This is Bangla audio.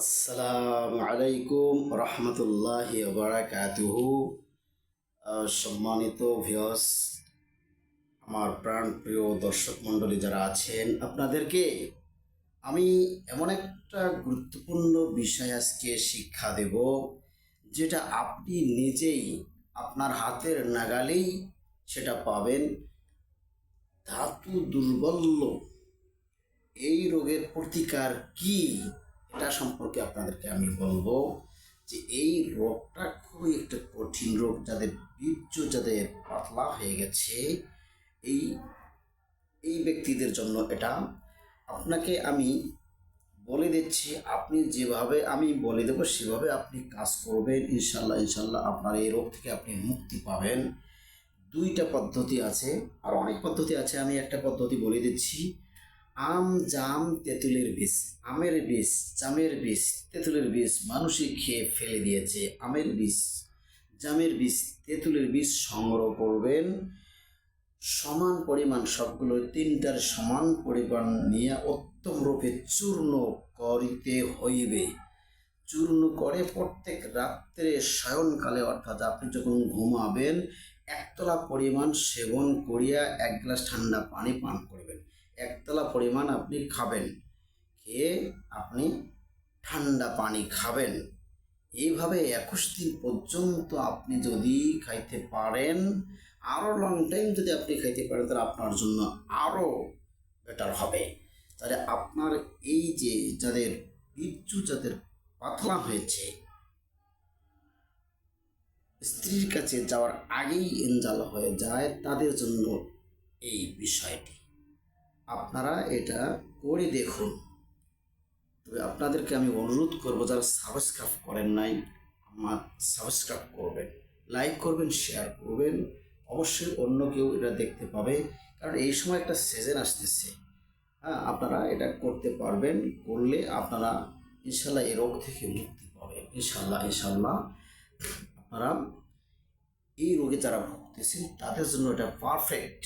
আসসালামু আলাইকুম রহমতুল্লাহ বারাকাতুহু। সম্মানিত ভিয়স আমার প্রাণ প্রিয় দর্শক মণ্ডলী যারা আছেন, আপনাদেরকে আমি এমন একটা গুরুত্বপূর্ণ বিষয় আজকে শিক্ষা দেব, যেটা আপনি নিজেই আপনার হাতের নাগালেই সেটা পাবেন। ধাতু দুর্বল্য, এই রোগের প্রতিকার কি? এটা সম্পর্কে আপনাদেরকে আমি বলব যে এই রোগটা খুবই একটা কঠিন রোগ যাদের বীর্য যাদের পাতলা হয়ে গেছে, এই এই ব্যক্তিদের জন্য এটা। আপনাকে আমি বলে দিচ্ছি, আপনি যেভাবে আমি বলে দেবো, সেভাবে আপনি কাজ করবেন। ইনশাল্লাহ ইনশাল্লাহ আপনার এই রোগ থেকে আপনি মুক্তি পাবেন। দুইটা পদ্ধতি আছে, আর অনেক পদ্ধতি আছে, আমি একটা পদ্ধতি বলে দিচ্ছি। আম, জাম, তেঁতুলের বীজ, আমের বীজ, জামের বীজ, তেঁতুলের বীজ মানুষই খেয়ে ফেলে দিয়েছে আমের বীজ। জামের বীজ, তেঁতুলের বীজ সংগ্রহ করবেন। সমান পরিমাণ সবগুলো তিনটার সমান পরিমাণ নিয়ে উত্তম রূপে চূর্ণ করিতে হইবে। চূর্ণ করে প্রত্যেক রাত্রে শয়নকালে অর্থাৎ আপনি যখন ঘুমাবেন, একতলা পরিমাণ সেবন করিয়া এক গ্লাস ঠান্ডা পানি পান করবেন। একতলা পরিমাণ আপনি খাবেন। খেয়ে আপনি ঠান্ডা পানি খাবেন। এইভাবে একুশ দিন পর্যন্ত আপনি যদি খাইতে পারেন আরও লং টাইম যদি আপনি খাইতে পারেন, তাহলে আপনার জন্য আরও বেটার হবে। তাহলে আপনার এই যে যাদের বীর্য যাদের পাতলা হয়েছে, স্ত্রীর কাছে যাওয়ার আগেই এঞ্জাল হয়ে যায়, তাদের জন্য এই বিষয়টি। আপনারা এটা করে দেখুন। তবে আপনাদেরকে আমি অনুরোধ করব, যারা সাবস্ক্রাইব করেন নাই, আমার সাবস্ক্রাইব করবেন লাইক করবেন শেয়ার করবেন। অবশ্যই অন্য কেউ এটা দেখতে পাবে, কারণ এই সময় একটা সিজন আসতেছে। হ্যাঁ আপনারা এটা করতে পারবেন, করলে আপনারা ইনশাল্লাহ এই রোগ থেকে মুক্তি পাবেন। ইনশাল্লাহ ইনশাল্লাহ আপনারা এই রোগে যারা ভুগতেছেন, তাদের জন্য এটা পারফেক্ট